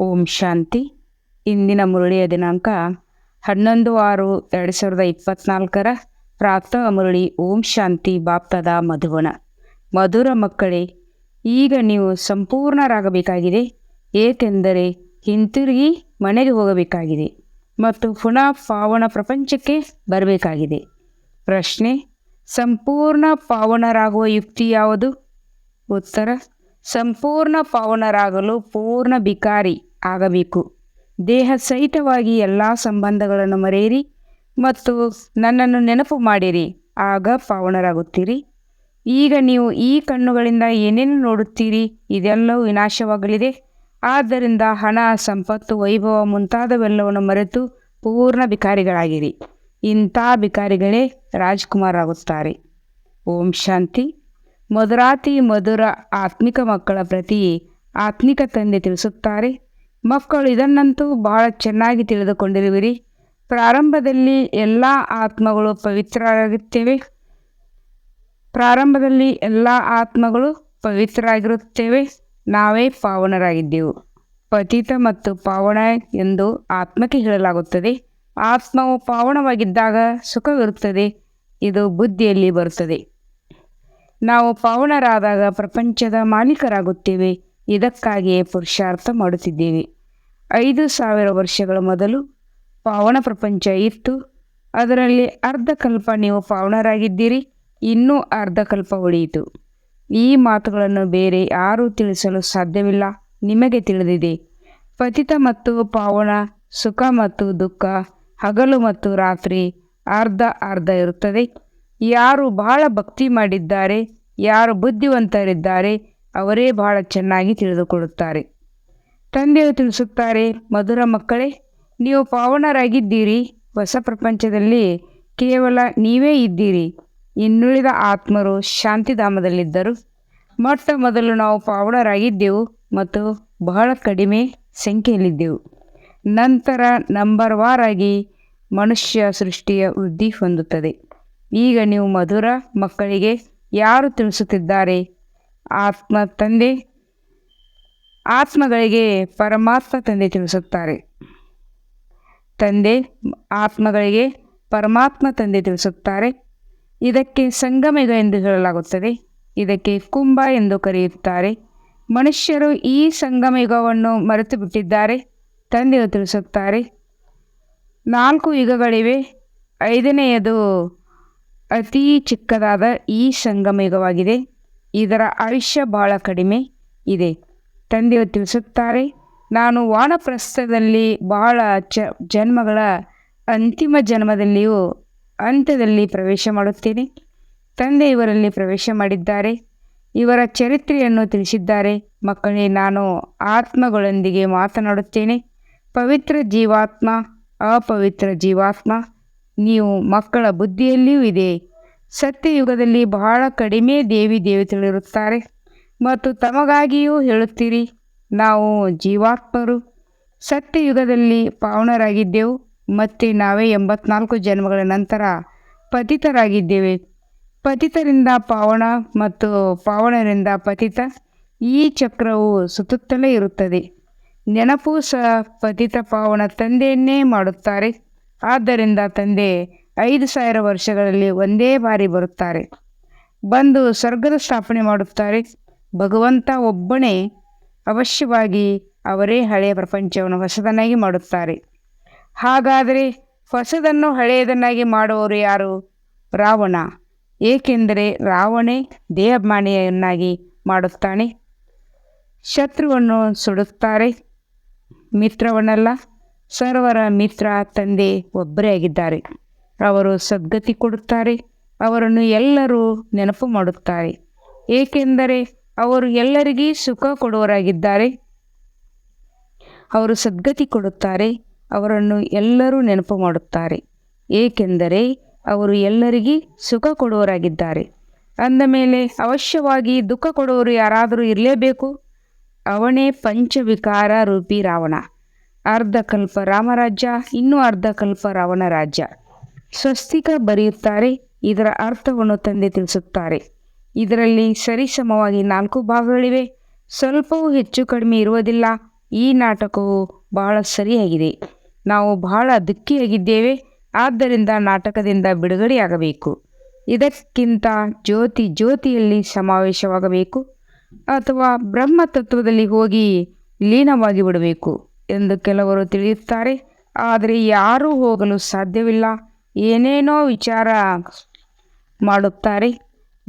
ಓಂ ಶಾಂತಿ. ಇಂದಿನ ಮುರಳಿಯ ದಿನಾಂಕ ಹನ್ನೊಂದು ಆರು ಎರಡು ಸಾವಿರದ ಇಪ್ಪತ್ನಾಲ್ಕರ ಪ್ರಾಪ್ತ ಮುರಳಿ ಓಂ ಶಾಂತಿ ಬಾಪ್ತದ ಮಧುವನ ಮಧುರ ಮಕ್ಕಳೇ, ಈಗ ನೀವು ಸಂಪೂರ್ಣರಾಗಬೇಕಾಗಿದೆ. ಏಕೆಂದರೆ ಹಿಂತಿರುಗಿ ಮನೆಗೆ ಹೋಗಬೇಕಾಗಿದೆ ಮತ್ತು ಪುನಃ ಪಾವನ ಪ್ರಪಂಚಕ್ಕೆ ಬರಬೇಕಾಗಿದೆ. ಪ್ರಶ್ನೆ, ಸಂಪೂರ್ಣ ಪಾವನರಾಗುವ ಯುಕ್ತಿ ಯಾವುದು? ಉತ್ತರ ಸಂಪೂರ್ಣ ಪಾವನರಾಗಲು ಪೂರ್ಣ ಬಿಕಾರಿ ಆಗಬೇಕು. ದೇಹ ಸಹಿತವಾಗಿ ಎಲ್ಲ ಸಂಬಂಧಗಳನ್ನು ಮರೆಯಿರಿ ಮತ್ತು ನನ್ನನ್ನು ನೆನಪು ಮಾಡಿರಿ, ಆಗ ಪಾವನರಾಗುತ್ತೀರಿ. ಈಗ ನೀವು ಈ ಕಣ್ಣುಗಳಿಂದ ಏನೇನು ನೋಡುತ್ತೀರಿ, ಇದೆಲ್ಲವೂ ವಿನಾಶವಾಗಲಿದೆ. ಆದ್ದರಿಂದ ಹಣ, ಸಂಪತ್ತು, ವೈಭವ ಮುಂತಾದವೆಲ್ಲವನ್ನು ಮರೆತು ಪೂರ್ಣ ಬಿಕಾರಿಗಳಾಗಿರಿ. ಇಂಥ ಬಿಕಾರಿಗಳೇ ರಾಜ್ಕುಮಾರ್ ಆಗುತ್ತಾರೆ ಓಂ ಶಾಂತಿ. ಮಧುರಾತಿ ಮಧುರ ಆತ್ಮಿಕ ಮಕ್ಕಳ ಪ್ರತಿ ಆತ್ಮಿಕ ತಂದೆ ತಿಳಿಸುತ್ತಾರೆ. ಮಕ್ಕಳು ಇದನ್ನಂತೂ ಬಹಳ ಚೆನ್ನಾಗಿ ತಿಳಿದುಕೊಂಡಿರುವಿರಿ. ಪ್ರಾರಂಭದಲ್ಲಿ ಎಲ್ಲ ಆತ್ಮಗಳು ಪವಿತ್ರರಾಗುತ್ತೇವೆ ಪ್ರಾರಂಭದಲ್ಲಿ ಎಲ್ಲ ಆತ್ಮಗಳು ಪವಿತ್ರರಾಗಿರುತ್ತೇವೆ. ನಾವೇ ಪಾವನರಾಗಿದ್ದೆವು. ಪತಿತ ಮತ್ತು ಪಾವನ ಎಂದು ಆತ್ಮಕ್ಕೆ ಹೇಳಲಾಗುತ್ತದೆ. ಆತ್ಮವು ಪಾವನವಾಗಿದ್ದಾಗ ಸುಖವಿರುತ್ತದೆ. ಇದು ಬುದ್ಧಿಯಲ್ಲಿ ಬರುತ್ತದೆ. ನಾವು ಪಾವನರಾದಾಗ ಪ್ರಪಂಚದ ಮಾಲೀಕರಾಗುತ್ತೇವೆ. ಇದಕ್ಕಾಗಿಯೇ ಪುರುಷಾರ್ಥ ಮಾಡುತ್ತಿದ್ದೇವೆ. ಐದು ಸಾವಿರ ವರ್ಷಗಳ ಮೊದಲು ಪಾವನ ಪ್ರಪಂಚ ಇತ್ತು. ಅದರಲ್ಲಿ ಅರ್ಧ ಕಲ್ಪ ನೀವು ಪಾವನರಾಗಿದ್ದೀರಿ, ಇನ್ನೂ ಅರ್ಧ ಕಲ್ಪ ಉಳಿಯಿತು. ಈ ಮಾತುಗಳನ್ನು ಬೇರೆ ಯಾರೂ ತಿಳಿಸಲು ಸಾಧ್ಯವಿಲ್ಲ, ನಿಮಗೆ ತಿಳಿದಿದೆ. ಪತಿತ ಮತ್ತು ಪಾವನ ಸುಖ ಮತ್ತು ದುಃಖ, ಹಗಲು ಮತ್ತು ರಾತ್ರಿ ಅರ್ಧ ಅರ್ಧ ಇರುತ್ತದೆ. ಯಾರು ಬಹಳ ಭಕ್ತಿ ಮಾಡಿದ್ದಾರೆ, ಯಾರು ಬುದ್ಧಿವಂತರಿದ್ದಾರೆ, ಅವರೇ ಬಹಳ ಚೆನ್ನಾಗಿ ತಿಳಿದುಕೊಳ್ಳುತ್ತಾರೆ. ತಂದೆಯು ತಿಳಿಸುತ್ತಾರೆ, ಮಧುರ ಮಕ್ಕಳೇ, ನೀವು ಪಾವನರಾಗಿದ್ದೀರಿ, ಹೊಸ ಪ್ರಪಂಚದಲ್ಲಿ ಕೇವಲ ನೀವೇ ಇದ್ದೀರಿ. ಇನ್ನುಳಿದ ಆತ್ಮರು ಶಾಂತಿಧಾಮದಲ್ಲಿದ್ದರು. ಮೊಟ್ಟ ಮೊದಲು ನಾವು ಪಾವನರಾಗಿದ್ದೆವು ಮತ್ತು ಬಹಳ ಕಡಿಮೆ ಸಂಖ್ಯೆಯಲ್ಲಿದ್ದೆವು. ನಂತರ ನಂಬರ್ ವಾರಾಗಿ ಮನುಷ್ಯ ಸೃಷ್ಟಿಯ ವೃದ್ಧಿ ಹೊಂದುತ್ತದೆ. ಈಗ ನೀವು ಮಧುರ ಮಕ್ಕಳಿಗೆ ಯಾರು ತಿಳಿಸುತ್ತಿದ್ದಾರೆ? ಆತ್ಮ ತಂದೆ, ಆತ್ಮಗಳಿಗೆ ಪರಮಾತ್ಮ ತಂದೆ ತಿಳಿಸುತ್ತಾರೆ. ತಂದೆ, ಆತ್ಮಗಳಿಗೆ ಪರಮಾತ್ಮ ತಂದೆ ತಿಳಿಸುತ್ತಾರೆ. ಇದಕ್ಕೆ ಸಂಗಮಿಗ ಎಂದು ಹೇಳಲಾಗುತ್ತದೆ. ಇದಕ್ಕೆ ಕುಂಭ ಎಂದು ಕರೆಯುತ್ತಾರೆ. ಮನುಷ್ಯರು ಈ ಸಂಗಮಯುಗವನ್ನು ಮರೆತು ಬಿಟ್ಟಿದ್ದಾರೆ ತಂದೆಯು ತಿಳಿಸುತ್ತಾರೆ. ನಾಲ್ಕು ಯುಗಗಳಿವೆ. ಐದನೆಯದು ಅತಿ ಚಿಕ್ಕದಾದ ಈ ಸಂಗಮೇಘವಾಗಿದೆ. ಇದರ ಆಯುಷ್ಯ ಬಹಳ ಕಡಿಮೆ ಇದೆ. ತಂದೆಯು ತಿಳಿಸುತ್ತಾರೆ, ನಾನು ವಾನಪ್ರಸ್ಥದಲ್ಲಿ ಬಹಳ ಚ, ಜನ್ಮಗಳ ಅಂತಿಮ ಜನ್ಮದಲ್ಲಿಯೂ ಅಂತ್ಯದಲ್ಲಿ ಪ್ರವೇಶ ಮಾಡುತ್ತೇನೆ. ತಂದೆ ಇವರಲ್ಲಿ ಪ್ರವೇಶ ಮಾಡಿದ್ದಾರೆ. ಇವರ ಚರಿತ್ರೆಯನ್ನು ತಿಳಿಸಿದ್ದಾರೆ. ಮಕ್ಕಳೇ, ನಾನು ಆತ್ಮಗಳೊಂದಿಗೆ ಮಾತನಾಡುತ್ತೇನೆ. ಪವಿತ್ರ ಜೀವಾತ್ಮ, ಅಪವಿತ್ರ ಜೀವಾತ್ಮ ನೀವು ಮಕ್ಕಳ ಬುದ್ಧಿಯಲ್ಲಿಯೂ ಇದೆ. ಸತ್ಯಯುಗದಲ್ಲಿ ಬಹಳ ಕಡಿಮೆ ದೇವಿ ದೇವತೆಗಳಿರುತ್ತಾರೆ. ಮತ್ತು ತಮಗಾಗಿಯೂ ಹೇಳುತ್ತೀರಿ, ನಾವು ಜೀವಾತ್ಮರು. ಸತ್ಯಯುಗದಲ್ಲಿ ಪಾವನರಾಗಿದ್ದೆವು, ಮತ್ತು ನಾವೇ ಎಂಬತ್ನಾಲ್ಕು ಜನ್ಮಗಳ ನಂತರ ಪತಿತರಾಗಿದ್ದೇವೆ. ಪತಿತರಿಂದ ಪಾವನ ಮತ್ತು ಪಾವನರಿಂದ ಪತಿತ, ಈ ಚಕ್ರವು ಸುತ್ತುತ್ತಲೇ ಇರುತ್ತದೆ. ನೆನಪು ಸಹ ಪತಿತ ಪಾವನ ತಂದೆಯನ್ನೇ ಮಾಡುತ್ತಾರೆ. ಆದ್ದರಿಂದ ತಂದೆ, ಐದು ಸಾವಿರ ವರ್ಷಗಳಲ್ಲಿ ಒಂದೇ ಬಾರಿ ಬರುತ್ತಾರೆ. ಬಂದು ಸ್ವರ್ಗದ ಸ್ಥಾಪನೆ ಮಾಡುತ್ತಾರೆ. ಭಗವಂತ ಒಬ್ಬನೇ. ಅವಶ್ಯವಾಗಿ ಅವರೇ ಹಳೆಯ ಪ್ರಪಂಚವನ್ನು ಹೊಸದನ್ನಾಗಿ ಮಾಡುತ್ತಾರೆ. ಹಾಗಾದರೆ ಹೊಸದನ್ನು ಹಳೆಯದನ್ನಾಗಿ ಮಾಡುವವರು ಯಾರು? ರಾವಣ. ಏಕೆಂದರೆ ರಾವಣೇ ದೇಹಮಾನಿಯನ್ನಾಗಿ ಮಾಡುತ್ತಾನೆ. ಶತ್ರುವನ್ನು ಸುಡುತ್ತಾರೆ. ಮಿತ್ರವನ್ನಲ್ಲ. ಸರ್ವರ ಮಿತ್ರ ತಂದೆ ಒಬ್ಬರೇ ಆಗಿದ್ದಾರೆ. ಅವರು ಸದ್ಗತಿ ಕೊಡುತ್ತಾರೆ, ಅವರನ್ನು ಎಲ್ಲರೂ ನೆನಪು ಮಾಡುತ್ತಾರೆ. ಏಕೆಂದರೆ ಅವರು ಎಲ್ಲರಿಗೂ ಸುಖ ಕೊಡುವರಾಗಿದ್ದಾರೆ ಅವರು ಸದ್ಗತಿ ಕೊಡುತ್ತಾರೆ, ಅವರನ್ನು ಎಲ್ಲರೂ ನೆನಪು ಮಾಡುತ್ತಾರೆ. ಏಕೆಂದರೆ ಅವರು ಎಲ್ಲರಿಗೂ ಸುಖ ಕೊಡುವರಾಗಿದ್ದಾರೆ ಅಂದ ಮೇಲೆ ಅವಶ್ಯವಾಗಿ ದುಃಖ ಕೊಡುವರು ಯಾರಾದರೂ ಇರಲೇಬೇಕು? ಅವನೇ ಪಂಚವಿಕಾರ ರೂಪಿ ರಾವಣ. ಅರ್ಧ ಕಲ್ಪ ರಾಮರಾಜ್ಯ ಇನ್ನೂ ಅರ್ಧ ಕಲ್ಪ ರಾವಣ ರಾಜ್ಯ. ಸ್ವಸ್ತಿಕ ಬರೆಯುತ್ತಾರೆ, ಇದರ ಅರ್ಥವನ್ನು ತಂದೆ ತಿಳಿಸುತ್ತಾರೆ. ಇದರಲ್ಲಿ ಸರಿಸಮವಾಗಿ ನಾಲ್ಕು ಭಾಗಗಳಿವೆ. ಸ್ವಲ್ಪವೂ ಹೆಚ್ಚು ಕಡಿಮೆ ಇರುವುದಿಲ್ಲ. ಈ ನಾಟಕವು ಬಹಳ ಸರಿಯಾಗಿದೆ. ನಾವು ಬಹಳ ದುಃಖಿಯಾಗಿದ್ದೇವೆ. ಆದ್ದರಿಂದ ನಾಟಕದಿಂದ ಬಿಡುಗಡೆಯಾಗಬೇಕು. ಇದಕ್ಕಿಂತ ಜ್ಯೋತಿ ಜ್ಯೋತಿಯಲ್ಲಿ ಸಮಾವೇಶವಾಗಬೇಕು. ಅಥವಾ ಬ್ರಹ್ಮತತ್ವದಲ್ಲಿ ಹೋಗಿ ಲೀನವಾಗಿ ಬಿಡಬೇಕು ಎಂದು ಕೆಲವರು ತಿಳಿಯುತ್ತಾರೆ. ಆದರೆ ಯಾರೂ ಹೋಗಲು ಸಾಧ್ಯವಿಲ್ಲ. ಏನೇನೋ ವಿಚಾರ ಮಾಡುತ್ತಾರೆ.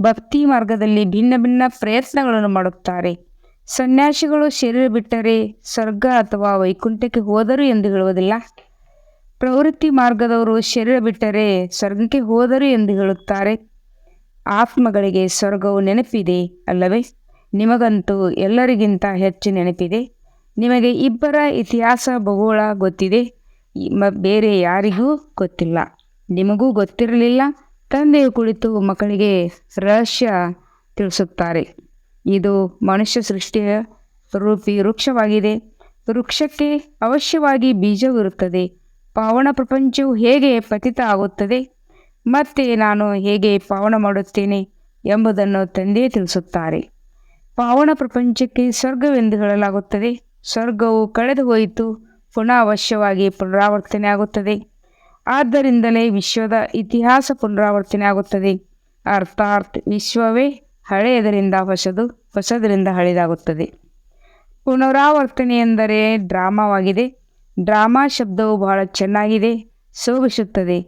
ಭಕ್ತಿ ಮಾರ್ಗದಲ್ಲಿ ಭಿನ್ನ ಭಿನ್ನ ಪ್ರಯತ್ನಗಳನ್ನು ಮಾಡುತ್ತಾರೆ. ಸನ್ಯಾಸಿಗಳು ಶರೀರ ಬಿಟ್ಟರೆ ಸ್ವರ್ಗ ಅಥವಾ ವೈಕುಂಠಕ್ಕೆ ಹೋದರು ಎಂದು ಹೇಳುವುದಿಲ್ಲ. ಪ್ರವೃತ್ತಿ ಮಾರ್ಗದವರು ಶರೀರ ಬಿಟ್ಟರೆ ಸ್ವರ್ಗಕ್ಕೆ ಹೋದರು ಎಂದು ಹೇಳುತ್ತಾರೆ. ಆತ್ಮಗಳಿಗೆ ಸ್ವರ್ಗವು ನೆನಪಿದೆ ಅಲ್ಲವೇ? ನಿಮಗಂತೂ ಎಲ್ಲರಿಗಿಂತ ಹೆಚ್ಚು ನೆನಪಿದೆ. ನಿಮಗೆ ಇಬ್ಬರ ಇತಿಹಾಸ ಭೂಗೋಳ ಗೊತ್ತಿದೆ. ಬೇರೆ ಯಾರಿಗೂ ಗೊತ್ತಿಲ್ಲ. ನಿಮಗೂ ಗೊತ್ತಿರಲಿಲ್ಲ. ತಂದೆಯು ಕುಳಿತು ಮಕ್ಕಳಿಗೆ ರಹಸ್ಯ ತಿಳಿಸುತ್ತಾರೆ. ಇದು ಮನುಷ್ಯ ಸೃಷ್ಟಿಯ ರೂಪಿ ವೃಕ್ಷವಾಗಿದೆ. ವೃಕ್ಷಕ್ಕೆ ಅವಶ್ಯವಾಗಿ ಬೀಜವಿರುತ್ತದೆ ಪಾವನ ಪ್ರಪಂಚವು ಹೇಗೆ ಪತಿತ ಆಗುತ್ತದೆ? ಮತ್ತೆ ನಾನು ಹೇಗೆ ಪಾವನ ಮಾಡುತ್ತೇನೆ ಎಂಬುದನ್ನು ತಂದೆ ತಿಳಿಸುತ್ತಾರೆ. ಪಾವನ ಪ್ರಪಂಚಕ್ಕೆ ಸ್ವರ್ಗವೆಂದು ಹೇಳಲಾಗುತ್ತದೆ. ಸ್ವರ್ಗವು ಕಳೆದು ಹೋಯಿತು ಪುನಃ ಅವಶ್ಯವಾಗಿ ಪುನರಾವರ್ತನೆ ಆಗುತ್ತದೆ. ಆದ್ದರಿಂದಲೇ ವಿಶ್ವದ ಇತಿಹಾಸ ಪುನರಾವರ್ತನೆ ಆಗುತ್ತದೆ. ಅರ್ಥಾತ್ ವಿಶ್ವವೇ ಹಳೆಯದರಿಂದ ಹೊಸದು, ಹೊಸದರಿಂದ ಹಳೆಯದಾಗುತ್ತದೆ. ಪುನರಾವರ್ತನೆ ಎಂದರೆ ಡ್ರಾಮಾವಾಗಿದೆ. ಡ್ರಾಮಾ ಶಬ್ದವು ಬಹಳ ಚೆನ್ನಾಗಿದೆ ಸೋಗಿಸುತ್ತದೆ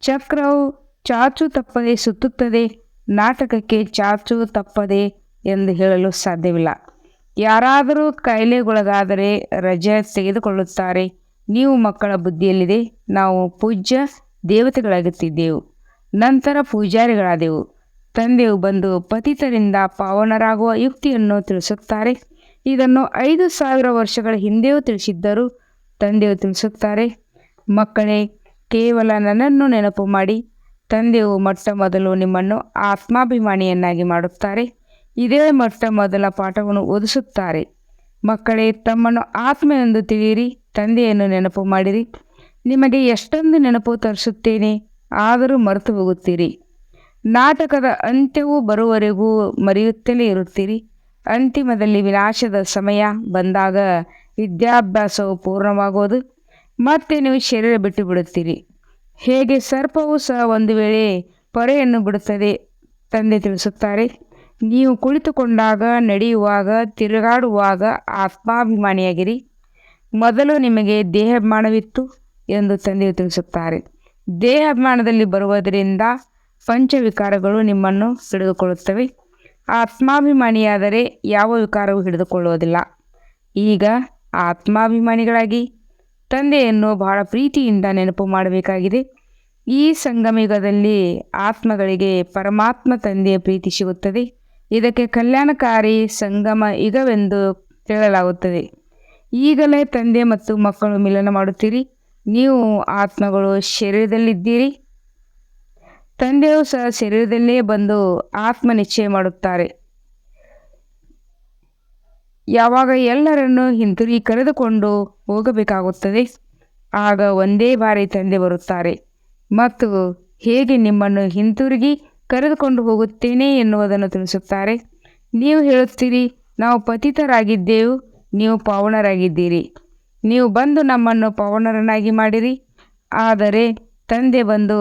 ಚಕ್ರವು ಚಾಚು ತಪ್ಪದೆ ಸುತ್ತುತ್ತದೆ, ನಾಟಕಕ್ಕೆ ಚಾಚು ತಪ್ಪದೆ ಎಂದು ಹೇಳಲು ಸಾಧ್ಯವಿಲ್ಲ. ಯಾರಾದರೂ ಕಾಯಿಲೆಗೊಳಗಾದರೆ ರಜೆ ತೆಗೆದುಕೊಳ್ಳುತ್ತಾರೆ. ನೀವು ಮಕ್ಕಳ ಬುದ್ಧಿಯಲ್ಲಿದೆ. ನಾವು ಪೂಜ್ಯ ದೇವತೆಗಳಾಗುತ್ತಿದ್ದೆವು. ನಂತರ ಪೂಜಾರಿಗಳಾದೆವು. ತಂದೆಯು ಬಂದು ಪತಿತರಿಂದ ಪಾವನರಾಗುವ ಯುಕ್ತಿಯನ್ನು ತಿಳಿಸುತ್ತಾರೆ. ಇದನ್ನು ಐದು ಸಾವಿರ ವರ್ಷಗಳ ಹಿಂದೆಯೂ ತಿಳಿಸಿದ್ದರು ತಂದೆಯು ತಿಳಿಸುತ್ತಾರೆ. ಮಕ್ಕಳೇ, ಕೇವಲ ನನ್ನನ್ನು ನೆನಪು ಮಾಡಿ. ತಂದೆಯು ಮೊಟ್ಟ ಮೊದಲು ನಿಮ್ಮನ್ನು ಆತ್ಮಾಭಿಮಾನಿಯನ್ನಾಗಿ ಮಾಡುತ್ತಾರೆ. ಇದೇ ಮೊಟ್ಟ ಮೊದಲ ಪಾಠವನ್ನು ಓದಿಸುತ್ತಾರೆ. ಮಕ್ಕಳೇ, ತಮ್ಮನ್ನು ಆತ್ಮ ಎಂದು ತಿಳಿಯಿರಿ, ತಂದೆಯನ್ನು ನೆನಪು ಮಾಡಿರಿ. ನಿಮಗೆ ಎಷ್ಟೊಂದು ನೆನಪು ತರಿಸುತ್ತೇನೆ, ಆದರೂ ಮರೆತು ಹೋಗುತ್ತೀರಿ. ನಾಟಕದ ಅಂತ್ಯವೂ ಬರುವವರೆಗೂ ಮರೆಯುತ್ತಲೇ ಇರುತ್ತೀರಿ. ಅಂತಿಮದಲ್ಲಿ ವಿನಾಶದ ಸಮಯ ಬಂದಾಗ ವಿದ್ಯಾಭ್ಯಾಸವು ಪೂರ್ಣವಾಗುವುದು, ಮತ್ತೆ ನೀವು ಶರೀರ ಬಿಟ್ಟು ಬಿಡುತ್ತೀರಿ ಹೇಗೆ ಸರ್ಪವೂ ಸಹ ಒಂದು ವೇಳೆ ಪೊರೆಯನ್ನು ಬಿಡುತ್ತದೆ, ತಂದೆ ತಿಳಿಸುತ್ತಾರೆ. ನೀವು ಕುಳಿತುಕೊಂಡಾಗ, ನಡೆಯುವಾಗ, ತಿರುಗಾಡುವಾಗ ಆತ್ಮಾಭಿಮಾನಿಯಾಗಿರಿ. ಮೊದಲು ನಿಮಗೆ ದೇಹಾಭಿಮಾನವಿತ್ತು ಎಂದು ತಂದೆಯು ತಿಳಿಸುತ್ತಾರೆ. ದೇಹಾಭಿಮಾನದಲ್ಲಿ ಬರುವುದರಿಂದ ಪಂಚವಿಕಾರಗಳು ನಿಮ್ಮನ್ನು ಹಿಡಿದುಕೊಳ್ಳುತ್ತವೆ. ಆತ್ಮಾಭಿಮಾನಿಯಾದರೆ ಯಾವ ವಿಕಾರವೂ ಹಿಡಿದುಕೊಳ್ಳುವುದಿಲ್ಲ. ಈಗ ಆತ್ಮಾಭಿಮಾನಿಗಳಾಗಿ ತಂದೆಯನ್ನು ಬಹಳ ಪ್ರೀತಿಯಿಂದ ನೆನಪು ಮಾಡಬೇಕಾಗಿದೆ. ಈ ಸಂಗಮಯುಗದಲ್ಲಿ ಆತ್ಮಗಳಿಗೆ ಪರಮಾತ್ಮ ತಂದೆಯ ಪ್ರೀತಿ ಸಿಗುತ್ತದೆ. ಇದಕ್ಕೆ ಕಲ್ಯಾಣಕಾರಿ ಸಂಗಮ ಯುಗವೆಂದು ಹೇಳಲಾಗುತ್ತದೆ. ಈಗಲೇ ತಂದೆ ಮತ್ತು ಮಕ್ಕಳು ಮಿಲನ ಮಾಡುತ್ತೀರಿ. ನೀವು ಆತ್ಮಗಳು ಶರೀರದಲ್ಲಿದ್ದೀರಿ. ತಂದೆಯು ಸಹ ಶರೀರದಲ್ಲೇ ಬಂದು ಆತ್ಮ ನಿಶ್ಚಯ ಮಾಡುತ್ತಾರೆ. ಯಾವಾಗ ಎಲ್ಲರನ್ನು ಹಿಂತಿರುಗಿ ಕರೆದುಕೊಂಡು ಹೋಗಬೇಕಾಗುತ್ತದೆ. ಆಗ ಒಂದೇ ಬಾರಿ ತಂದೆ ಬರುತ್ತಾರೆ. ಮತ್ತು ಹೇಗೆ ನಿಮ್ಮನ್ನು ಹಿಂತಿರುಗಿ ಕರೆದುಕೊಂಡು ಹೋಗುತ್ತೇನೆ ಎನ್ನುವುದನ್ನು ತಿಳಿಸುತ್ತಾರೆ. ನೀವು ಹೇಳುತ್ತೀರಿ, ನಾವು ಪತಿತರಾಗಿದ್ದೇವು, ನೀವು ಪಾವನರಾಗಿದ್ದೀರಿ. ನೀವು ಬಂದು ನಮ್ಮನ್ನು ಪಾವನರನ್ನಾಗಿ ಮಾಡಿರಿ. ಆದರೆ ತಂದೆ ಬಂದು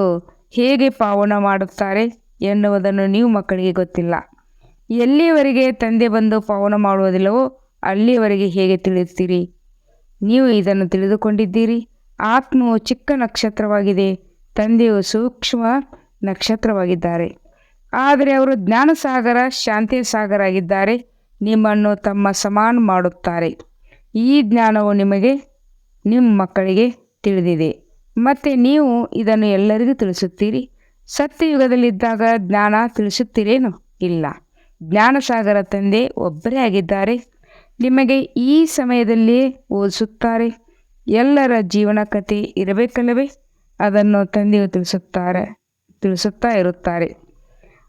ಹೇಗೆ ಪಾವನ ಮಾಡುತ್ತಾರೆ ಎನ್ನುವುದನ್ನು ನೀವು ಮಕ್ಕಳಿಗೆ ಗೊತ್ತಿಲ್ಲ. ಎಲ್ಲಿಯವರೆಗೆ ತಂದೆ ಬಂದು ಪಾವನ ಮಾಡುವುದಿಲ್ಲವೋ ಅಲ್ಲಿಯವರೆಗೆ ಹೇಗೆ ತಿಳಿಯುತ್ತೀರಿ? ನೀವು ಇದನ್ನು ತಿಳಿದುಕೊಂಡಿದ್ದೀರಿ. ಆತ್ಮವು ಚಿಕ್ಕ ನಕ್ಷತ್ರವಾಗಿದೆ, ತಂದೆಯು ಸೂಕ್ಷ್ಮ ನಕ್ಷತ್ರವಾಗಿದ್ದಾರೆ. ಆದರೆ ಅವರು ಜ್ಞಾನಸಾಗರ ಶಾಂತಿ ಸಾಗರ ಆಗಿದ್ದಾರೆ. ನಿಮ್ಮನ್ನು ತಮ್ಮ ಸಮಾನ ಮಾಡುತ್ತಾರೆ. ಈ ಜ್ಞಾನವು ನಿಮಗೆ ನಿಮ್ಮ ಮಕ್ಕಳಿಗೆ ತಿಳಿದಿದೆ. ಮತ್ತು ನೀವು ಇದನ್ನು ಎಲ್ಲರಿಗೂ ತಿಳಿಸುತ್ತೀರಿ? ಸತ್ಯಯುಗದಲ್ಲಿದ್ದಾಗ ಜ್ಞಾನ ತಿಳಿಸುತ್ತೀರೇನು ಇಲ್ಲ. ಜ್ಞಾನಸಾಗರ ತಂದೆ ಒಬ್ಬರೇ ಆಗಿದ್ದಾರೆ. ನಿಮಗೆ ಈ ಸಮಯದಲ್ಲಿಯೇ ಓದಿಸುತ್ತಾರೆ ಎಲ್ಲರ ಜೀವನ ಕಥೆ ಇರಬೇಕಲ್ಲವೇ? ಅದನ್ನು ತಂದೆಯು ತಿಳಿಸುತ್ತಾರೆ, ತಿಳಿಸುತ್ತಾ ಇರುತ್ತಾರೆ.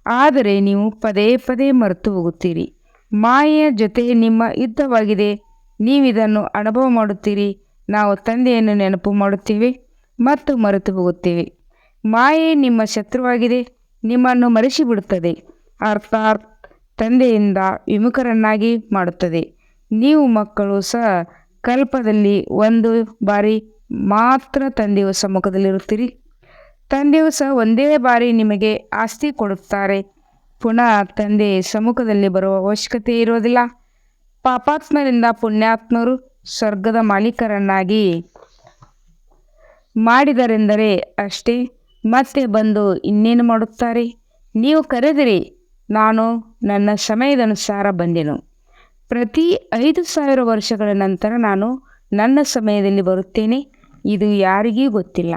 ಆದರೆ ನೀವು ಪದೇ ಪದೇ ಮರೆತು ಹೋಗುತ್ತೀರಿ. ಮಾಯೆಯ ಜೊತೆ ನಿಮ್ಮ ಯುದ್ಧವಾಗಿದೆ. ನೀವಿದನ್ನು ಅನುಭವ ಮಾಡುತ್ತೀರಿ. ನಾವು ತಂದೆಯನ್ನು ನೆನಪು ಮಾಡುತ್ತೇವೆ ಮತ್ತು ಮರೆತು ಹೋಗುತ್ತೇವೆ. ಮಾಯೆ ನಿಮ್ಮ ಶತ್ರುವಾಗಿದೆ. ನಿಮ್ಮನ್ನು ಮರೆಸಿಬಿಡುತ್ತದೆ. ಅರ್ಥಾತ್ ತಂದೆಯಿಂದ ವಿಮುಖರನ್ನಾಗಿ ಮಾಡುತ್ತದೆ. ನೀವು ಮಕ್ಕಳು ಸಹ ಕಲ್ಪದಲ್ಲಿ ಒಂದು ಬಾರಿ ಮಾತ್ರ ತಂದೆಯ ಸಮ್ಮುಖದಲ್ಲಿರುತ್ತೀರಿ. ತಂದೆಯು ಸಹ ಒಂದೇ ಬಾರಿ ನಿಮಗೆ ಆಸ್ತಿ ಕೊಡುತ್ತಾರೆ. ಪುನಃ ತಂದೆ ಸಮ್ಮುಖದಲ್ಲಿ ಬರುವ ಅವಶ್ಯಕತೆ ಇರೋದಿಲ್ಲ ಪಾಪಾತ್ಮರಿಂದ ಪುಣ್ಯಾತ್ಮರು ಸ್ವರ್ಗದ ಮಾಲೀಕರನ್ನಾಗಿ ಮಾಡಿದರೆಂದರೆ ಅಷ್ಟೇ, ಮತ್ತೆ ಬಂದು ಇನ್ನೇನು ಮಾಡುತ್ತಾರೆ? ನೀವು ಕರೆದಿರಿ, ನಾನು ನನ್ನ ಸಮಯದನುಸಾರ ಬಂದೆನು. ಪ್ರತಿ ಐದು ಸಾವಿರ ವರ್ಷಗಳ ನಂತರ ನಾನು ನನ್ನ ಸಮಯದಲ್ಲಿ ಬರುತ್ತೇನೆ. ಇದು ಯಾರಿಗೂ ಗೊತ್ತಿಲ್ಲ.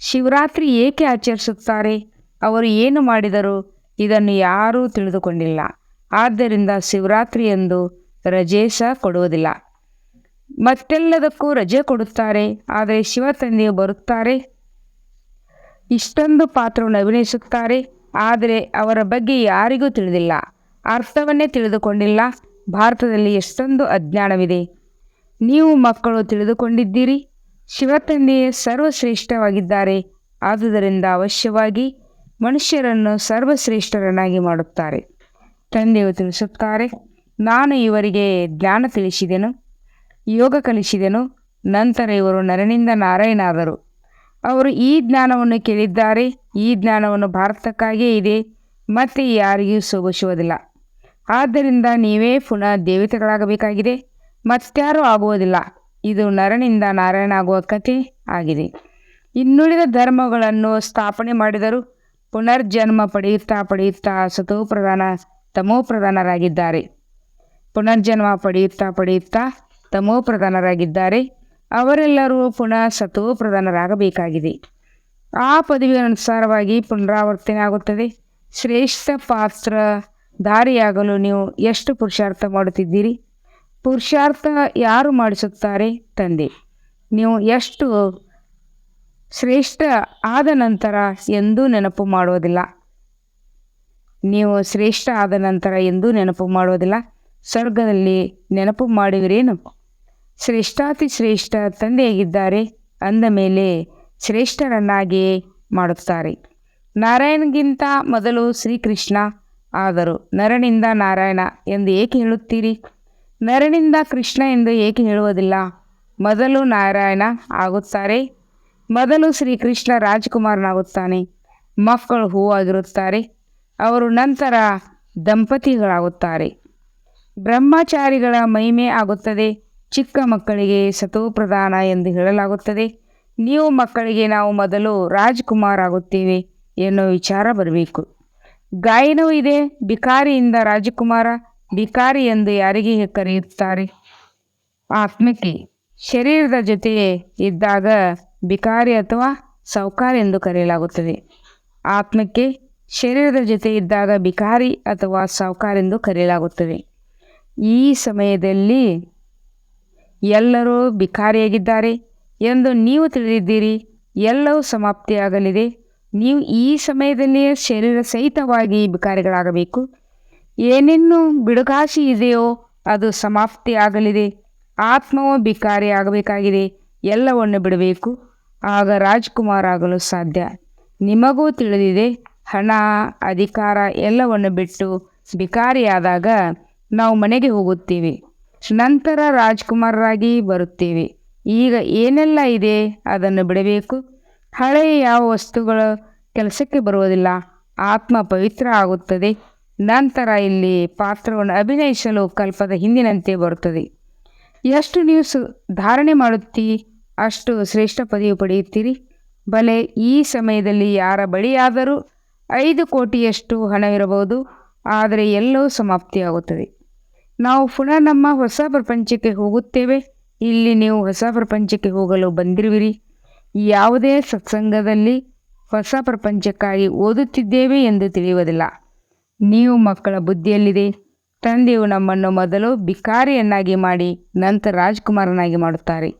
ಶಿವರಾತ್ರಿ ಏಕೆ ಆಚರಿಸುತ್ತಾರೆ? ಅವರು ಏನು ಮಾಡಿದರು? ಇದನ್ನು ಯಾರೂ ತಿಳಿದುಕೊಂಡಿಲ್ಲ. ಆದ್ದರಿಂದ ಶಿವರಾತ್ರಿ ಎಂದು ರಜೆ ಸಹ ಕೊಡುವುದಿಲ್ಲ. ಮತ್ತೆಲ್ಲದಕ್ಕೂ ರಜೆ ಕೊಡುತ್ತಾರೆ, ಆದರೆ ಶಿವ ತಂದೆಯು ಬರುತ್ತಾರೆ? ಇಷ್ಟೊಂದು ಪಾತ್ರವನ್ನು ಅಭಿನಯಿಸುತ್ತಾರೆ, ಆದರೆ ಅವರ ಬಗ್ಗೆ ಯಾರಿಗೂ ತಿಳಿದಿಲ್ಲ. ಅರ್ಥವನ್ನೇ ತಿಳಿದುಕೊಂಡಿಲ್ಲ. ಭಾರತದಲ್ಲಿ ಎಷ್ಟೊಂದು ಅಜ್ಞಾನವಿದೆ. ನೀವು ಮಕ್ಕಳು ತಿಳಿದುಕೊಂಡಿದ್ದೀರಿ? ಶಿವತಂದೆಯೇ ಸರ್ವಶ್ರೇಷ್ಠವಾಗಿದ್ದಾರೆ. ಆದುದರಿಂದ ಅವಶ್ಯವಾಗಿ ಮನುಷ್ಯರನ್ನು ಸರ್ವಶ್ರೇಷ್ಠರನ್ನಾಗಿ ಮಾಡುತ್ತಾರೆ. ತಂದೆಯು ತಿಳಿಸುತ್ತಾರೆ, ನಾನು ಇವರಿಗೆ ಜ್ಞಾನ ತಿಳಿಸಿದೆನು, ಯೋಗ ಕಲಿಸಿದೆನು, ನಂತರ ಇವರು ನರನಿಂದ ನಾರಾಯಣಾದರು ಅವರು ಈ ಜ್ಞಾನವನ್ನು ಕೇಳಿದ್ದಾರೆ, ಈ ಜ್ಞಾನವನ್ನು ಭಾರತಕ್ಕಾಗಿಯೇ ಇದೆ, ಮತ್ತೆ ಯಾರಿಗೂ ಸೋಗಿಸುವುದಿಲ್ಲ ಆದ್ದರಿಂದ ನೀವೇ ಪುನಃ ದೇವತೆಗಳಾಗಬೇಕಾಗಿದೆ ಮತ್ಯಾರೂ ಆಗುವುದಿಲ್ಲ. ಇದು ನರನಿಂದ ನಾರಾಯಣ ಆಗುವ ಕಥೆ ಆಗಿದೆ. ಇನ್ನುಳಿದ ಧರ್ಮಗಳನ್ನು ಸ್ಥಾಪನೆ ಮಾಡಿದರು ಪುನರ್ಜನ್ಮ ಪಡೆಯುತ್ತಾ ಪಡೆಯುತ್ತಾ ಸತೋ ಪ್ರಧಾನ ತಮೋ ಪ್ರಧಾನರಾಗಿದ್ದಾರೆ ಪುನರ್ಜನ್ಮ ಪಡೆಯುತ್ತಾ ಪಡೆಯುತ್ತಾ ತಮೋ ಪ್ರಧಾನರಾಗಿದ್ದಾರೆ ಅವರೆಲ್ಲರೂ ಪುನಃ ಸತೋ ಪ್ರಧಾನರಾಗಬೇಕಾಗಿದೆ ಆ ಪದವಿಯ ಅನುಸಾರವಾಗಿ ಪುನರಾವರ್ತನೆ ಆಗುತ್ತದೆ. ಶ್ರೇಷ್ಠ ಪಾತ್ರ ದಾರಿಯಾಗಲು ನೀವು ಎಷ್ಟು ಪುರುಷಾರ್ಥ ಮಾಡುತ್ತಿದ್ದೀರಿ? ಪುರುಷಾರ್ಥ ಯಾರು ಮಾಡಿಸುತ್ತಾರೆ? ತಂದೆ. ನೀವು ಎಷ್ಟು ಶ್ರೇಷ್ಠ ಆದ ನಂತರ ಎಂದೂ ನೆನಪು ಮಾಡುವುದಿಲ್ಲ. ನೀವು ಶ್ರೇಷ್ಠ ಆದ ನಂತರ ಎಂದೂ ನೆನಪು ಮಾಡುವುದಿಲ್ಲ. ಸ್ವರ್ಗದಲ್ಲಿ ನೆನಪು ಮಾಡುವಿರೇನು ಶ್ರೇಷ್ಠಾತಿ ಶ್ರೇಷ್ಠ ತಂದೆಯಾಗಿದ್ದಾರೆ. ಅಂದ ಮೇಲೆ ಶ್ರೇಷ್ಠರನ್ನಾಗಿಯೇ ಮಾಡುತ್ತಾರೆ. ನಾರಾಯಣಗಿಂತ ಮೊದಲು ಶ್ರೀಕೃಷ್ಣ ಆದರು. ನರನಿಂದ ನಾರಾಯಣ ಎಂದು ಏಕೆ ಹೇಳುತ್ತೀರಿ? ನರನಿಂದ ಕೃಷ್ಣ ಎಂದು ಏಕೆ ಹೇಳುವುದಿಲ್ಲ? ಮೊದಲು ನಾರಾಯಣ ಆಗುತ್ತಾರೆ. ಮೊದಲು ಶ್ರೀಕೃಷ್ಣ ರಾಜ್ಕುಮಾರನಾಗುತ್ತಾನೆ. ಮಕ್ಕಳು ಹೂವಾಗಿರುತ್ತಾರೆ. ಅವರು ನಂತರ ದಂಪತಿಗಳಾಗುತ್ತಾರೆ. ಬ್ರಹ್ಮಚಾರಿಗಳ ಮಹಿಮೆ ಆಗುತ್ತದೆ. ಚಿಕ್ಕ ಮಕ್ಕಳಿಗೆ ಸತೋಪ್ರಧಾನ ಎಂದು ಹೇಳಲಾಗುತ್ತದೆ. ನೀವು ಮಕ್ಕಳಿಗೆ ನಾವು ಮೊದಲು ರಾಜ್ಕುಮಾರ್ ಆಗುತ್ತೇವೆ ಎನ್ನುವ ವಿಚಾರ ಬರಬೇಕು. ಗಾಯನವೂ ಇದೆ. ಬಿಕಾರಿಯಿಂದ ರಾಜಕುಮಾರ ಬಿಕಾರಿ ಎಂದು ಯಾರಿಗೆ ಕರೆಯುತ್ತಾರೆ? ಆತ್ಮಕ್ಕೆ ಶರೀರದ ಜೊತೆ ಇದ್ದಾಗ ಬಿಕಾರಿ ಅಥವಾ ಸೌಕಾರ ಎಂದು ಕರೆಯಲಾಗುತ್ತದೆ. ಆತ್ಮಕ್ಕೆ ಶರೀರದ ಜೊತೆ ಇದ್ದಾಗ ಬಿಕಾರಿ ಅಥವಾ ಸೌಕಾರ ಎಂದು ಕರೆಯಲಾಗುತ್ತದೆ. ಈ ಸಮಯದಲ್ಲಿ ಎಲ್ಲರೂ ಭಿಕಾರಿಯಾಗಿದ್ದಾರೆ ಎಂದು ನೀವು ತಿಳಿದಿದ್ದೀರಿ. ಎಲ್ಲವೂ ಸಮಾಪ್ತಿಯಾಗಲಿದೆ. ನೀವು ಈ ಸಮಯದಲ್ಲಿಯೇ ಶರೀರ ಸಹಿತವಾಗಿ ಬಿಕಾರಿಗಳಾಗಬೇಕು ಏನೇನು ಬಿಡುಗಾಸಿ ಇದೆಯೋ ಅದು ಸಮಾಪ್ತಿ ಆಗಲಿದೆ. ಆತ್ಮವು ಭಿಕಾರಿ ಆಗಬೇಕಾಗಿದೆ. ಎಲ್ಲವನ್ನು ಬಿಡಬೇಕು. ಆಗ ರಾಜ್ಕುಮಾರ್ ಆಗಲು ಸಾಧ್ಯ. ನಿಮಗೂ ತಿಳಿದಿದೆ, ಹಣ, ಅಧಿಕಾರ ಎಲ್ಲವನ್ನು ಬಿಟ್ಟು ಬಿಕಾರಿಯಾದಾಗ ನಾವು ಮನೆಗೆ ಹೋಗುತ್ತೇವೆ. ನಂತರ ರಾಜ್ಕುಮಾರರಾಗಿ ಬರುತ್ತೇವೆ. ಈಗ ಏನೆಲ್ಲ ಇದೆ ಅದನ್ನು ಬಿಡಬೇಕು. ಹಳೆಯ ಯಾವ ವಸ್ತುಗಳು ಕೆಲಸಕ್ಕೆ ಬರುವುದಿಲ್ಲ. ಆತ್ಮ ಪವಿತ್ರ ಆಗುತ್ತದೆ. ನಂತರ ಇಲ್ಲಿ ಪಾತ್ರವನ್ನು ಅಭಿನಯಿಸಲು ಕಲ್ಪದ ಹಿಂದಿನಂತೆ ಬರುತ್ತದೆ. ಎಷ್ಟು ನೀವು ಸು ಧಾರಣೆ ಮಾಡುತ್ತೀ, ಅಷ್ಟು ಶ್ರೇಷ್ಠ ಪದವಿ ಪಡೆಯುತ್ತೀರಿ. ಬಲೆ, ಈ ಸಮಯದಲ್ಲಿ ಯಾರ ಬಳಿಯಾದರೂ ಐದು ಕೋಟಿಯಷ್ಟು ಹಣವಿರಬಹುದು ಆದರೆ ಎಲ್ಲವೂ ಸಮಾಪ್ತಿಯಾಗುತ್ತದೆ. ನಾವು ಪುನಃ ನಮ್ಮ ಹೊಸ ಪ್ರಪಂಚಕ್ಕೆ ಹೋಗುತ್ತೇವೆ. ಇಲ್ಲಿ ನೀವು ಹೊಸ ಪ್ರಪಂಚಕ್ಕೆ ಹೋಗಲು ಬಂದಿರುವಿರಿ. ಯಾವುದೇ ಸತ್ಸಂಗದಲ್ಲಿ ಹೊಸ ಪ್ರಪಂಚಕ್ಕಾಗಿ ಓದುತ್ತಿದ್ದೇವೆ ಎಂದು ತಿಳಿಯುವುದಿಲ್ಲ. ನೀವು ಮಕ್ಕಳ ಬುದ್ಧಿಯಲ್ಲಿದೆ. ತಂದೆಯು ನಮ್ಮನ್ನು ಮೊದಲು ಬಿಕಾರಿಯನ್ನಾಗಿ ಮಾಡಿ, ನಂತರ ರಾಜ್ಕುಮಾರನಾಗಿ ಮಾಡುತ್ತಾರೆ.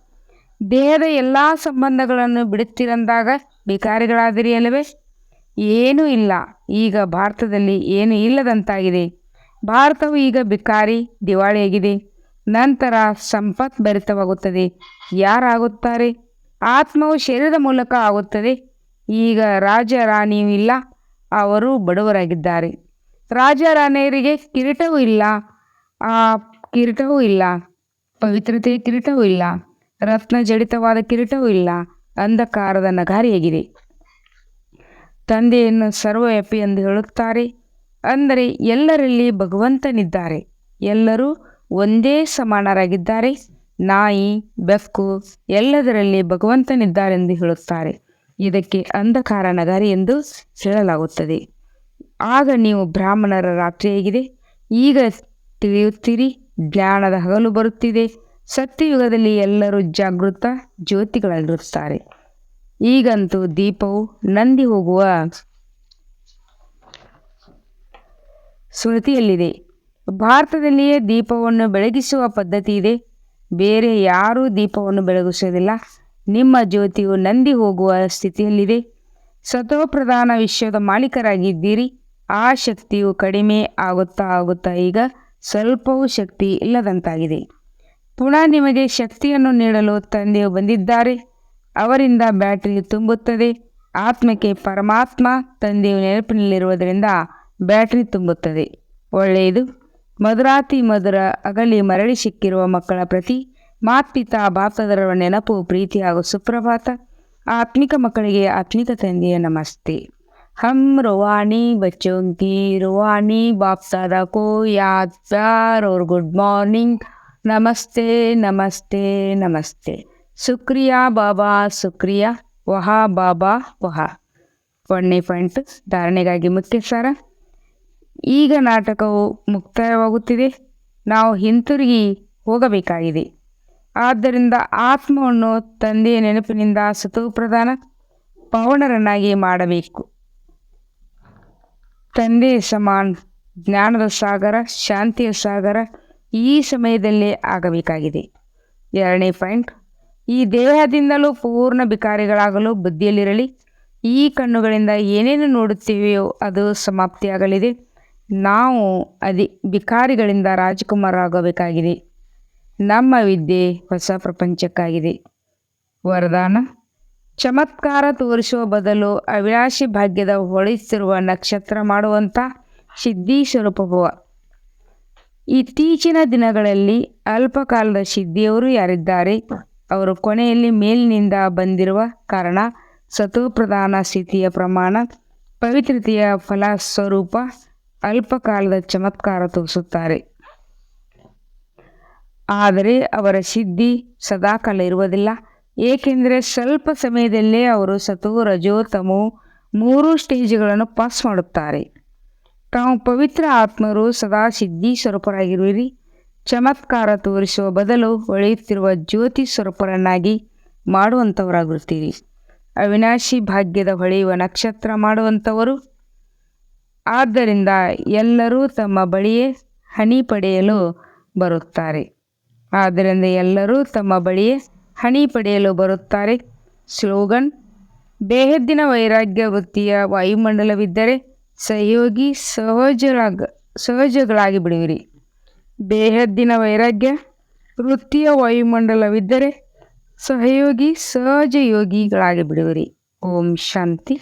ದೇಹದ ಎಲ್ಲ ಸಂಬಂಧಗಳನ್ನು ಬಿಡುತ್ತಿರಂದಾಗ ಬಿಕಾರಿಗಳಾದಿರಿ ಅಲ್ಲವೇ? ಏನೂ ಇಲ್ಲ. ಈಗ ಭಾರತದಲ್ಲಿ ಏನೂ ಇಲ್ಲದಂತಾಗಿದೆ. ಭಾರತವು ಈಗ ಬಿಕಾರಿ, ದಿವಾಳಿಯಾಗಿದೆ. ನಂತರ ಸಂಪತ್ ಭರಿತವಾಗುತ್ತದೆ. ಯಾರಾಗುತ್ತಾರೆ? ಆತ್ಮವು ಶರೀರದ ಮೂಲಕ ಆಗುತ್ತದೆ. ಈಗ ರಾಜ ರಾಣಿಯೂ ಇಲ್ಲ. ಅವರು ಬಡವರಾಗಿದ್ದಾರೆ. ರಾಜ ರಾಣಿಯರಿಗೆ ಕಿರೀಟವೂ ಇಲ್ಲ. ಆ ಕಿರೀಟವೂ ಇಲ್ಲ. ಪವಿತ್ರತೆಯ ಕಿರೀಟವೂ ಇಲ್ಲ. ರತ್ನ ಜಡಿತವಾದ ಕಿರೀಟವೂ ಇಲ್ಲ. ಅಂಧಕಾರದ ನಗಾರಿಯಾಗಿದೆ. ತಂದೆಯನ್ನು ಸರ್ವವ್ಯಾಪಿ ಎಂದು ಹೇಳುತ್ತಾರೆ. ಅಂದರೆ ಎಲ್ಲರಲ್ಲಿ ಭಗವಂತನಿದ್ದಾರೆ. ಎಲ್ಲರೂ ಒಂದೇ ಸಮಾನರಾಗಿದ್ದಾರೆ. ನಾಯಿ, ಬೆಕ್ಕು ಎಲ್ಲದರಲ್ಲಿ ಭಗವಂತನಿದ್ದಾರೆಂದು ಹೇಳುತ್ತಾರೆ. ಇದಕ್ಕೆ ಅಂಧಕಾರ ನಗಾರಿ ಎಂದು ಹೇಳಲಾಗುತ್ತದೆ. ಆಗ ನೀವು ಬ್ರಾಹ್ಮಣರ ರಾತ್ರಿಯಾಗಿದೆ ಈಗ ತಿಳಿಯುತ್ತೀರಿ, ಜ್ಞಾನದ ಹಗಲು ಬರುತ್ತಿದೆ. ಸತ್ಯಯುಗದಲ್ಲಿ ಎಲ್ಲರೂ ಜಾಗೃತ ಜ್ಯೋತಿಗಳಲ್ಲಿರುತ್ತಾರೆ. ಈಗಂತೂ ದೀಪವು ನಂದಿ ಹೋಗುವ ಸ್ಮೃತಿಯಲ್ಲಿದೆ. ಭಾರತದಲ್ಲಿಯೇ ದೀಪವನ್ನು ಬೆಳಗಿಸುವ ಪದ್ಧತಿ ಇದೆ. ಬೇರೆ ಯಾರೂ ದೀಪವನ್ನು ಬೆಳಗಿಸುವುದಿಲ್ಲ. ನಿಮ್ಮ ಜ್ಯೋತಿಯು ನಂದಿ ಹೋಗುವ ಸ್ಥಿತಿಯಲ್ಲಿದೆ. ಸತೋಪ್ರಧಾನ ವಿಶ್ವದ ಮಾಲೀಕರಾಗಿದ್ದೀರಿ. ಆ ಶಕ್ತಿಯು ಕಡಿಮೆ ಆಗುತ್ತಾ ಆಗುತ್ತಾ ಈಗ ಸ್ವಲ್ಪವೂ ಶಕ್ತಿ ಇಲ್ಲದಂತಾಗಿದೆ. ಪುನಃ ನಿಮಗೆ ಶಕ್ತಿಯನ್ನು ನೀಡಲು ತಂದೆಯು ಬಂದಿದ್ದಾರೆ. ಅವರಿಂದ ಬ್ಯಾಟರಿ ತುಂಬುತ್ತದೆ. ಆತ್ಮಕ್ಕೆ ಪರಮಾತ್ಮ ತಂದೆಯು ನೆನಪಿನಲ್ಲಿರುವುದರಿಂದ ಬ್ಯಾಟರಿ ತುಂಬುತ್ತದೆ. ಒಳ್ಳೆಯದು. ಮಧುರಾತಿ ಮಧುರ ಅಗಲಿ ಮರಳಿ ಸಿಕ್ಕಿರುವ ಮಕ್ಕಳ ಪ್ರತಿ ಮಾತ್ಪಿತಾ ಬಾಪದರವ ನೆನಪು, ಪ್ರೀತಿ ಹಾಗೂ ಸುಪ್ರಭಾತ. ಆತ್ಮಿಕ ಮಕ್ಕಳಿಗೆ ಆತ್ಮಿಕ ತಂದೆಯ ನಮಸ್ತೆ. हम रोहानी बच्चों की रोहानी बाप दादा को याद प्यार और गुड मॉर्निंग ನಮಸ್ತೆ ನಮಸ್ತೆ ನಮಸ್ತೆ ಶುಕ್ರಿಯಾ ಬಾಬಾ ಶುಕ್ರಿಯಾ ವಹ ಬಾಬಾ ವಹ ಒಂದನೇ ಪಾಯಿಂಟ್ ಧಾರಣೆಗಾಗಿ ಮುಖ್ಯ ಸಾರ ಈಗ ನಾಟಕವು ಮುಕ್ತಾಯವಾಗುತ್ತಿದೆ ನಾವು ಹಿಂತಿರುಗಿ ಹೋಗಬೇಕಾಗಿದೆ ಆದ್ದರಿಂದ ಆತ್ಮವನ್ನು ತಂದೆಯ ನೆನಪಿನಿಂದ ಸತುಪ್ರಧಾನ ಪವನರನ್ನಾಗಿ ಮಾಡಬೇಕು ತಂದೆ ಸಮಾನ್, ಜ್ಞಾನದ ಸಾಗರ, ಶಾಂತಿಯ ಸಾಗರ ಈ ಸಮಯದಲ್ಲೇ ಆಗಬೇಕಾಗಿದೆ. ಎರಡನೇ ಪಾಯಿಂಟ್, ಈ ದೇಹದಿಂದಲೂ ಪೂರ್ಣ ಬಿಕಾರಿಗಳಾಗಲು ಬುದ್ಧಿಯಲ್ಲಿರಲಿ. ಈ ಕಣ್ಣುಗಳಿಂದ ಏನೇನು ನೋಡುತ್ತೇವೆಯೋ ಅದು ಸಮಾಪ್ತಿಯಾಗಲಿದೆ. ನಾವು ಅದಿ ಬಿಕಾರಿಗಳಿಂದ ರಾಜಕುಮಾರರಾಗಬೇಕಾಗಿದೆ. ನಮ್ಮ ವಿದ್ಯೆ ಹೊಸ ಪ್ರಪಂಚಕ್ಕಾಗಿದೆ. ವರದಾನ ಚಮತ್ಕಾರ ತೋರಿಸುವ ಬದಲು ಅವಿನಾಶಿ ಭಾಗ್ಯದ ಹೊಳಿಸಿರುವ ನಕ್ಷತ್ರ ಮಾಡುವಂಥ ಸಿದ್ಧಿ ಸ್ವರೂಪಭವ ಇತ್ತೀಚಿನ ದಿನಗಳಲ್ಲಿ ಅಲ್ಪಕಾಲದ ಸಿದ್ಧಿಯವರು ಯಾರಿದ್ದಾರೆ? ಅವರು ಕೊನೆಯಲ್ಲಿ ಮೇಲಿನಿಂದ ಬಂದಿರುವ ಕಾರಣ ಸತುಪ್ರಧಾನ ಸ್ಥಿತಿಯ ಪ್ರಮಾಣ ಪವಿತ್ರತೆಯ ಫಲ ಸ್ವರೂಪ ಅಲ್ಪಕಾಲದ ಚಮತ್ಕಾರ ತೋರಿಸುತ್ತಾರೆ. ಆದರೆ ಅವರ ಸಿದ್ಧಿ ಸದಾಕಾಲ ಇರುವುದಿಲ್ಲ. ಏಕೆಂದರೆ ಸ್ವಲ್ಪ ಸಮಯದಲ್ಲೇ ಅವರು ಸತು ರಜೋ ತಮೋ ಮೂರು ಸ್ಟೇಜ್ಗಳನ್ನು ಪಾಸ್ ಮಾಡುತ್ತಾರೆ. ತಾವು ಪವಿತ್ರ ಆತ್ಮರು ಸದಾ ಸಿದ್ಧಿ ಸ್ವರೂಪರಾಗಿರುವಿರಿ. ಚಮತ್ಕಾರ ತೋರಿಸುವ ಬದಲು ಹೊಳೆಯುತ್ತಿರುವ ಜ್ಯೋತಿ ಸ್ವರೂಪರನ್ನಾಗಿ ಮಾಡುವಂಥವರಾಗಿರುತ್ತೀರಿ ಅವಿನಾಶಿ ಭಾಗ್ಯದ ಹೊಳೆಯುವ ನಕ್ಷತ್ರ ಮಾಡುವಂಥವರು ಆದ್ದರಿಂದ ಎಲ್ಲರೂ ತಮ್ಮ ಬಳಿಯೇ ಹನಿ ಪಡೆಯಲು ಬರುತ್ತಾರೆ. ಆದ್ದರಿಂದ ಎಲ್ಲರೂ ತಮ್ಮ ಬಳಿಯೇ ಹನಿ ಪಡೆಯಲು ಬರುತ್ತಾರೆ. ಸ್ಲೋಗನ್, ಬೇಹದ್ದಿನ ವೈರಾಗ್ಯ ವೃತ್ತಿಯ ವಾಯುಮಂಡಲವಿದ್ದರೆ ಸಹಯೋಗಿ ಸಹಜರಾಗ, ಸಹಜಗಳಾಗಿ ಬಿಡುವಿರಿ. ಬೇಹದ್ದಿನ ವೈರಾಗ್ಯ ವೃತ್ತಿಯ ವಾಯುಮಂಡಲವಿದ್ದರೆ ಸಹಯೋಗಿ ಸಹಜ ಯೋಗಿಗಳಾಗಿ ಬಿಡುವಿರಿ. ಓಂ ಶಾಂತಿ.